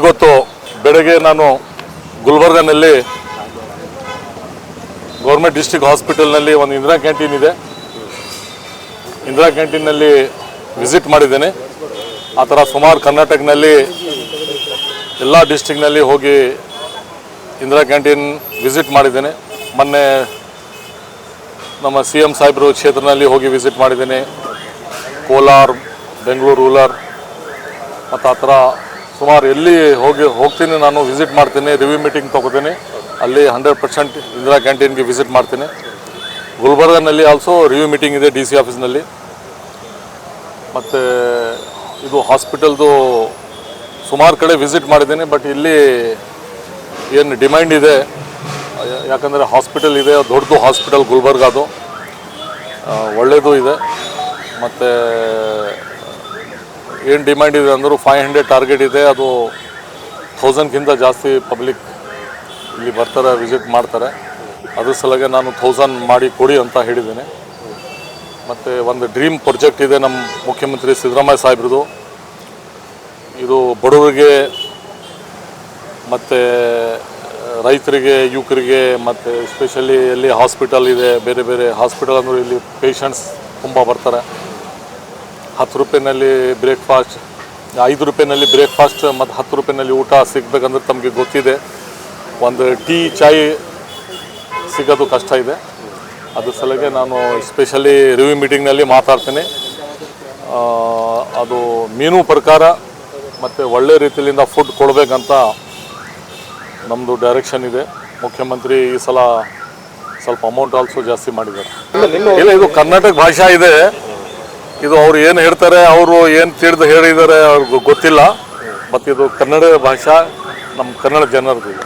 ಇವತ್ತು ಬೆಳಗ್ಗೆ ನಾನು ಗುಲ್ಬರ್ಗನಲ್ಲಿ ಗೌರ್ಮೆಂಟ್ ಡಿಸ್ಟ್ರಿಕ್ಟ್ ಹಾಸ್ಪಿಟಲ್ನಲ್ಲಿ ಒಂದು ಇಂದಿರಾ ಕ್ಯಾಂಟೀನ್ ಇದೆ. ಇಂದಿರಾ ಕ್ಯಾಂಟೀನ್ನಲ್ಲಿ ವಿಸಿಟ್ ಮಾಡಿದ್ದೇನೆ. ಆ ಥರ ಸುಮಾರು ಕರ್ನಾಟಕನಲ್ಲಿ ಎಲ್ಲ ಡಿಸ್ಟಿಕ್ನಲ್ಲಿ ಹೋಗಿ ಇಂದಿರಾ ಕ್ಯಾಂಟೀನ್ ವಿಸಿಟ್ ಮಾಡಿದ್ದೇನೆ. ಮೊನ್ನೆ ನಮ್ಮ ಸಿ ಎಂ ಸಾಹೇಬರು ಕ್ಷೇತ್ರದಲ್ಲಿ ಹೋಗಿ ವಿಸಿಟ್ ಮಾಡಿದ್ದೇನೆ. ಕೋಲಾರ್, ಬೆಂಗಳೂರು ರೂರಲ್ ಮತ್ತು ಆ ಥರ ಸುಮಾರು ಎಲ್ಲಿ ಹೋಗಿ ಹೋಗ್ತೀನಿ ನಾನು ವಿಸಿಟ್ ಮಾಡ್ತೀನಿ ರಿವ್ಯೂ ಮೀಟಿಂಗ್ ತೊಗೋತೀನಿ ಅಲ್ಲಿ ಹಂಡ್ರೆಡ್ ಪರ್ಸೆಂಟ್ ಇಂದಿರಾ ಕ್ಯಾಂಟೀನ್ಗೆ ವಿಸಿಟ್ ಮಾಡ್ತೀನಿ. ಗುಲ್ಬರ್ಗನಲ್ಲಿ ಆಲ್ಸೋ ರಿವ್ಯೂ ಮೀಟಿಂಗ್ ಇದೆ ಡಿ ಸಿ ಆಫೀಸ್ನಲ್ಲಿ ಮತ್ತು ಇದು ಹಾಸ್ಪಿಟಲ್ದು ಸುಮಾರು ಕಡೆ ವಿಸಿಟ್ ಮಾಡಿದ್ದೀನಿ ಬಟ್ ಇಲ್ಲಿ ಏನು ಡಿಮ್ಯಾಂಡ್ ಇದೆ ಯಾಕಂದರೆ ಹಾಸ್ಪಿಟಲ್ ಇದೆ ದೊಡ್ಡದು ಹಾಸ್ಪಿಟಲ್ ಗುಲ್ಬರ್ಗ ಅದು. ಆ, ಒಳ್ಳೆಯದು ಇದೆ. ಮತ್ತು ಏನು ಡಿಮ್ಯಾಂಡ್ ಇದೆ ಅಂದರೂ ಫೈವ್ ಹಂಡ್ರೆಡ್ ಟಾರ್ಗೆಟ್ ಇದೆ. ಅದು ಥೌಸಂಡ್ಗಿಂತ ಜಾಸ್ತಿ ಪಬ್ಲಿಕ್ ಇಲ್ಲಿ ಬರ್ತಾರೆ ವಿಸಿಟ್ ಮಾಡ್ತಾರೆ. ಅದ್ರ ಸಲಗೆ ನಾನು ಥೌಸಂಡ್ ಮಾಡಿ ಕೊಡಿ ಅಂತ ಹೇಳಿದ್ದೇನೆ. ಮತ್ತು ಒಂದು ಡ್ರೀಮ್ ಪ್ರಾಜೆಕ್ಟ್ ಇದೆ ನಮ್ಮ ಮುಖ್ಯಮಂತ್ರಿ ಸಿದ್ದರಾಮಯ್ಯ ಸಾಹೇಬ್ರದು ಇದು ಬಡವರಿಗೆ ಮತ್ತು, ರೈತರಿಗೆ, ಯುವಕರಿಗೆ, ಮತ್ತು ಎಸ್ಪೆಷಲಿ ಎಲ್ಲಿ ಹಾಸ್ಪಿಟಲ್ ಇದೆ, ಬೇರೆ ಬೇರೆ ಹಾಸ್ಪಿಟಲ್ ಅಂದ್ರೆ ಇಲ್ಲಿ ಪೇಷಂಟ್ಸ್ ತುಂಬ ಬರ್ತಾರೆ. ಹತ್ತು ರೂಪಾಯಿನಲ್ಲಿ ಬ್ರೇಕ್ಫಾಸ್ಟ್ ಐದು ರೂಪಾಯಿನಲ್ಲಿ ಬ್ರೇಕ್ಫಾಸ್ಟ್ ಮತ್ತು ಹತ್ತು ರೂಪಾಯಿನಲ್ಲಿ ಊಟ ಸಿಗಬೇಕಂದ್ರೆ ತಮಗೆ ಗೊತ್ತಿದೆ. ಒಂದು ಟೀ, ಚಾಯ್ ಸಿಗೋದು ಕಷ್ಟ ಇದೆ. ಅದ್ರ ಸಲಗೆ ನಾನು ಎಸ್ಪೆಷಲಿ ರಿವ್ಯೂ ಮೀಟಿಂಗ್ನಲ್ಲಿ ಮಾತಾಡ್ತೀನಿ. ಅದು ಮೀನು ಪ್ರಕಾರ ಮತ್ತು ಒಳ್ಳೆ ರೀತಿಯಿಂದ ಫುಡ್ ಕೊಡಬೇಕಂತ ನಮ್ಮದು ಡೈರೆಕ್ಷನ್ ಇದೆ. ಮುಖ್ಯಮಂತ್ರಿ ಈ ಸಲ ಸ್ವಲ್ಪ ಅಮೌಂಟ್ ಆಲ್ಸೋ ಜಾಸ್ತಿ ಮಾಡಿದ್ದಾರೆ. ಇಲ್ಲ, ಇದು ಕರ್ನಾಟಕ ಭಾಷೆ ಇದೆ. ಇದು ಅವ್ರು ಏನು ಹೇಳ್ತಾರೆ, ಅವರು ಏನು ತಿಳಿದು ಹೇಳಿದ್ದಾರೆ ಅವ್ರಿಗೆ ಗೊತ್ತಿಲ್ಲ. ಮತ್ತು ಇದು ಕನ್ನಡ ಭಾಷಾ ನಮ್ಮ ಕನ್ನಡ ಜನರದ್ದು ಇದೆ.